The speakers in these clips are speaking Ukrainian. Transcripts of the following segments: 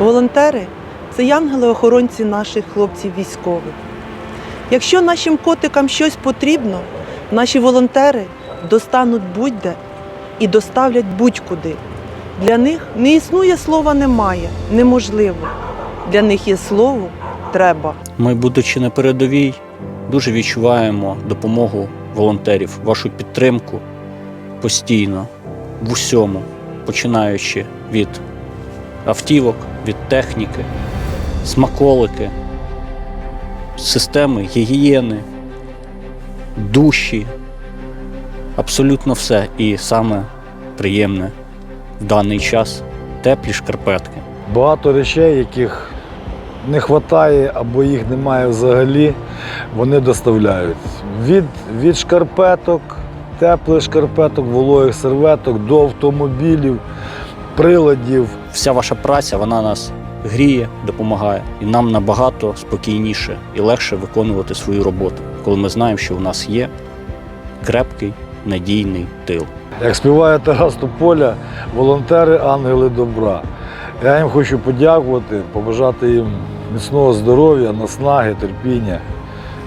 Волонтери це янголи-охоронці наших хлопців військових. Якщо нашим котикам щось потрібно, наші волонтери достануть будь-де і доставлять будь-куди. Для них не існує слова немає, неможливо. Для них є слово треба. Ми, будучи на передовій, дуже відчуваємо допомогу волонтерів, вашу підтримку постійно в усьому, починаючи від автівок, від техніки, смаколики, системи гігієни, душі, абсолютно все. І саме приємне в даний час теплі шкарпетки. Багато речей, яких не вистачає або їх немає взагалі, вони доставляють. Від, від шкарпеток, теплих шкарпеток, вологих серветок до автомобілів, приладів. Вся ваша праця вона нас гріє, допомагає, і нам набагато спокійніше і легше виконувати свою роботу, коли ми знаємо, що у нас є крепкий, надійний тил. Як співає Тарас Тополя, волонтери ангели добра. Я їм хочу подякувати, побажати їм міцного здоров'я, наснаги, терпіння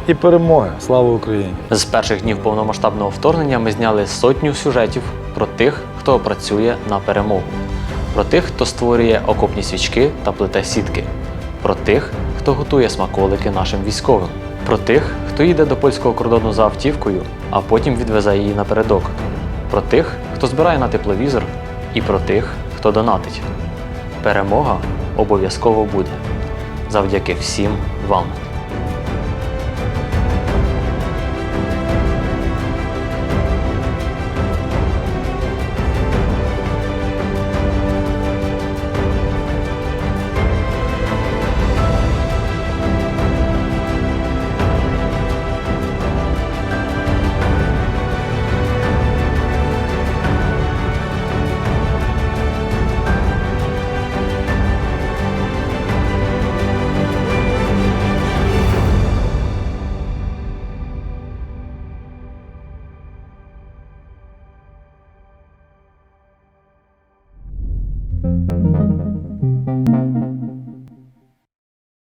і перемоги. Слава Україні! З перших днів повномасштабного вторгнення ми зняли сотню сюжетів про тих, хто працює на перемогу, про тих, хто створює окопні свічки та плете сітки, про тих, хто готує смаколики нашим військовим, про тих, хто їде до польського кордону за автівкою, а потім відвезе її напередок, про тих, хто збирає на тепловізор, і про тих, хто донатить. Перемога обов'язково буде завдяки всім вам.